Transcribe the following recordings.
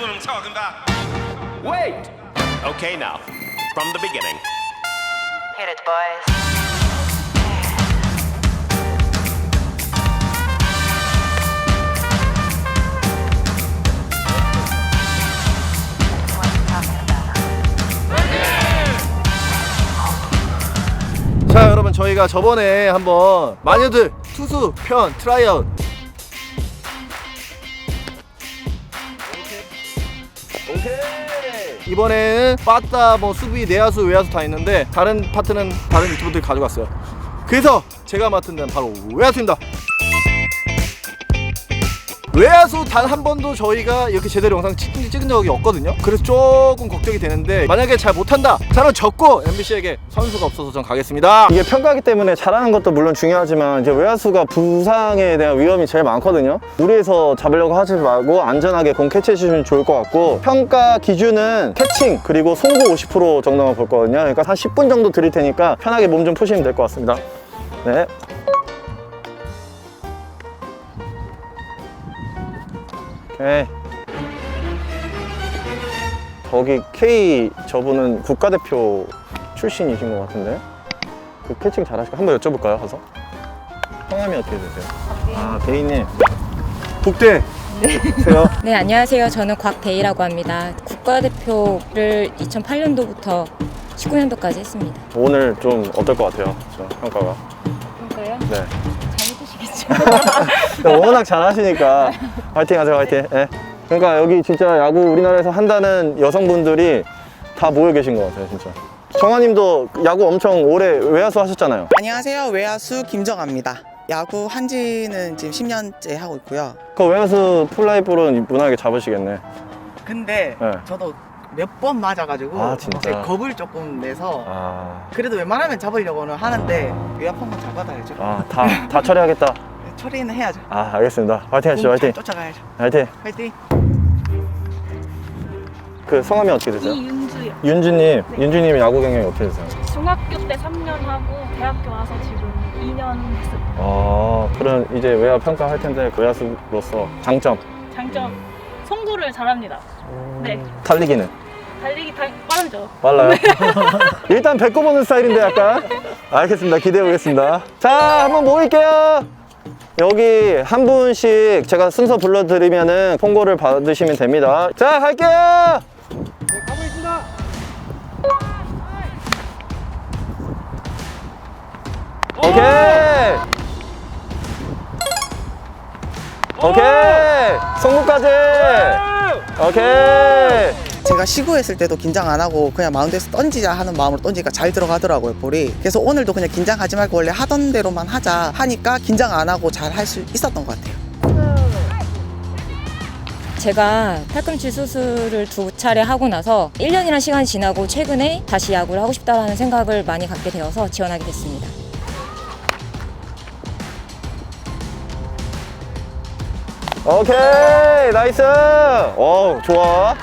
what I'm talking about. Wait! Okay, now, from the beginning. Hit it, boys. 자 여러분 저희가 저번에 한번 마녀들 투수 편 트라이아웃 이번에는 빠따 뭐 수비 내야수 외야수 다 있는데 다른 파트는 다른 유튜브들이 가져갔어요. 그래서 제가 맡은 데는 바로 외야수입니다 외야수 단 한 번도 저희가 이렇게 제대로 영상 찍은, 찍은 적이 없거든요 그래서 조금 걱정이 되는데 만약에 잘 못한다 저는 졌고 MBC에게 선수가 없어서 전 가겠습니다 이게 평가기 때문에 잘하는 것도 물론 중요하지만 이제 외야수가 부상에 대한 위험이 제일 많거든요. 무리해서 잡으려고 하지 말고 안전하게 공 캐치해 주시면 좋을 것 같고 평가 기준은 캐칭 그리고 송구 50% 정도만 볼 거거든요. 그러니까 한 10분 정도 드릴 테니까 편하게 몸 좀 푸시면 될 것 같습니다. 네. 오케이. 저기 K 저분은 국가대표 출신이신 것 같은데 그 캐칭 잘하시고 한번 여쭤볼까요 가서 성함이 어떻게 되세요? 아 대인님 국대 세요 네, 안녕하세요. 저는 곽대희라고 합니다. 국가대표를 2008년도부터 19년도까지 했습니다. 오늘 좀 어떨 것 같아요? 저 평가가 그런가요? 네 잘해주시겠죠? 워낙 잘하시니까 화이팅 하세요 화이팅 예. 그러니까 여기 진짜 야구 우리나라에서 한다는 여성분들이 다 모여 계신 것 같아요 진짜 정아님도 야구 엄청 오래 외야수 하셨잖아요 안녕하세요. 외야수 김정아입니다. 야구 한지는 지금 10년째 하고 있고요. 그 외야수 풀라이볼은 무난하게 잡으시겠네 근데 네. 저도 몇 번 맞아가지고 아, 진짜? 이제 겁을 조금 내서 아, 그래도 웬만하면 잡으려고는 하는데 외압 한번 잡아놔야죠. 아 다, 다 처리하겠다 처리는 해야죠. 아 알겠습니다 화이팅 하시죠 공 화이팅 잘 쫓아가야죠. 화이팅 화이팅. 그 성함이 어떻게 되세요? 이윤주요. 윤주님, 윤주님 야구 경력이 어떻게 되세요? 중학교 때 3년 하고 대학교 와서 지금 2년 했어요. 아, 그럼 이제 외야 평가 할 텐데 그 외야수로서 장점 장점 송구를 잘합니다. 네. 달리기는 달리기 다 빠르죠. 빨라요. 일단 뱉고 보는 스타일인데 약간. 알겠습니다. 기대해 보겠습니다. 자, 한번 모일게요. 여기 한 분씩 제가 순서 불러드리면은 통고를 받으시면 됩니다. 자, 갈게요. 오케이. 오케이. 송구까지. 오케이. 제가 시구했을 때도 긴장 안 하고 그냥 마운드에서 던지자 하는 마음으로 던지니까 잘 들어가더라고요 볼이. 그래서 오늘도 그냥 긴장하지 말고 원래 하던 대로만 하자 하니까 긴장 안 하고 잘 할 수 있었던 것 같아요. 제가 팔꿈치 수술을 두 차례 하고 나서 1년이라는 시간이 지나고 최근에 다시 야구를 하고 싶다는 생각을 많이 갖게 되어서 지원하게 됐습니다. 오케이 나이스 어 좋아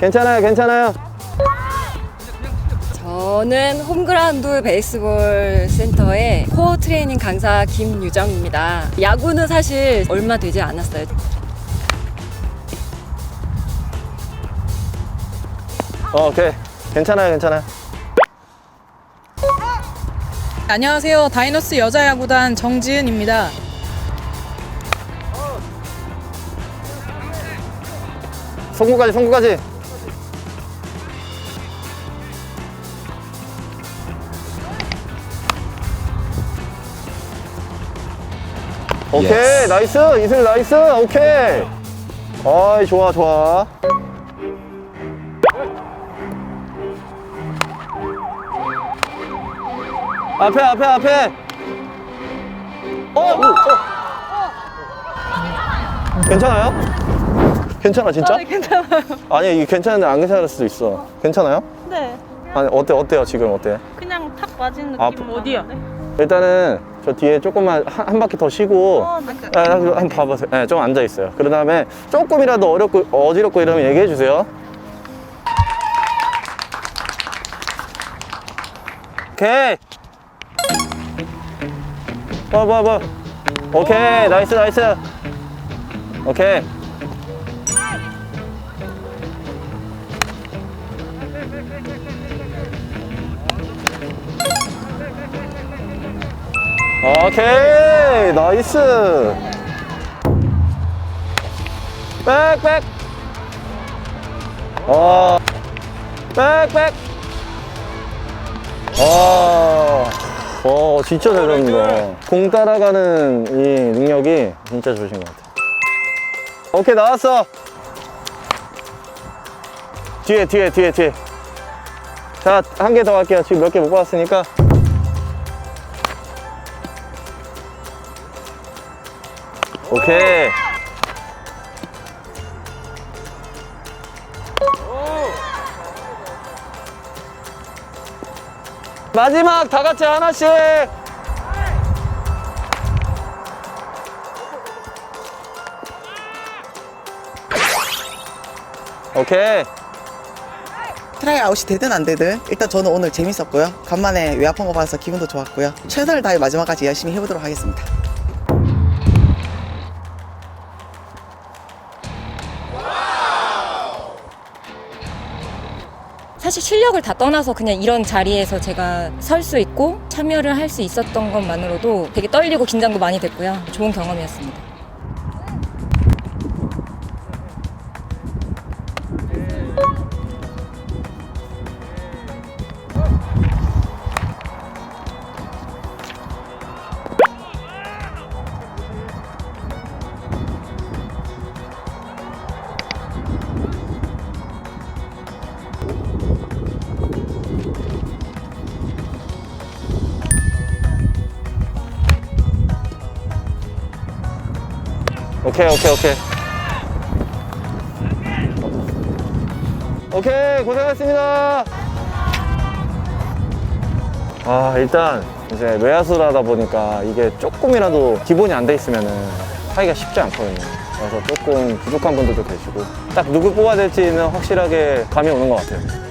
괜찮아요 괜찮아요 저는 홈그라운드 베이스볼 센터의 코어 트레이닝 강사 김유정입니다. 야구는 사실 얼마 되지 않았어요. 어, 오케이 괜찮아요 괜찮아요 안녕하세요. 다이너스 여자야구단 정지은입니다. 송구까지 송구까지 오케이 나이스 이슬 나이스 오케이 어이 좋아 좋아 앞에 앞에 앞에 어, 어. 괜찮아요? 괜찮아 진짜? 네, 괜찮아요. 아니 이게 괜찮은데 안 괜찮을 수도 있어 괜찮아요? 네. 아니 어때 어때요 지금 어때? 그냥 탁 맞은 아, 느낌. 어디요? 일단은 저 뒤에 조금만 한, 한 바퀴 더 쉬고 어, 네. 아, 한번 봐보세요 네, 좀 앉아 있어요 그 다음에 조금이라도 어렵고 어지럽고 이러면 얘기해 주세요 오케이 봐, 봐, 봐. 오케이, 나이스, 나이스. 오케이. 오케이, 나이스. 백, 백. 어, 백, 백. 아, 어, 진짜 잘 잡는다. 공 따라가는 이 능력이 진짜 좋으신 것 같아요. 오케이, 나왔어. 뒤에, 뒤에, 뒤에, 뒤에. 자, 한 개 더 할게요. 지금 몇 개못 받았으니까. 오케이. 마지막 다 같이 하나씩. 오케이. 트라이 아웃이 되든 안 되든 일단 저는 오늘 재밌었고요. 간만에 외압한 거 봐서 기분도 좋았고요. 최선을 다해 마지막까지 열심히 해보도록 하겠습니다. 사실 실력을 다 떠나서 그냥 이런 자리에서 제가 설 수 있고 참여를 할 수 있었던 것만으로도 되게 떨리고 긴장도 많이 됐고요. 좋은 경험이었습니다. 오케이, 오케이, 오케이. 오케이, 고생하셨습니다. 아, 일단 이제 외야수라다 보니까 이게 조금이라도 기본이 안 돼 있으면은 하기가 쉽지 않거든요. 그래서 조금 부족한 분들도 계시고 딱 누구 뽑아야 될지는 확실하게 감이 오는 것 같아요.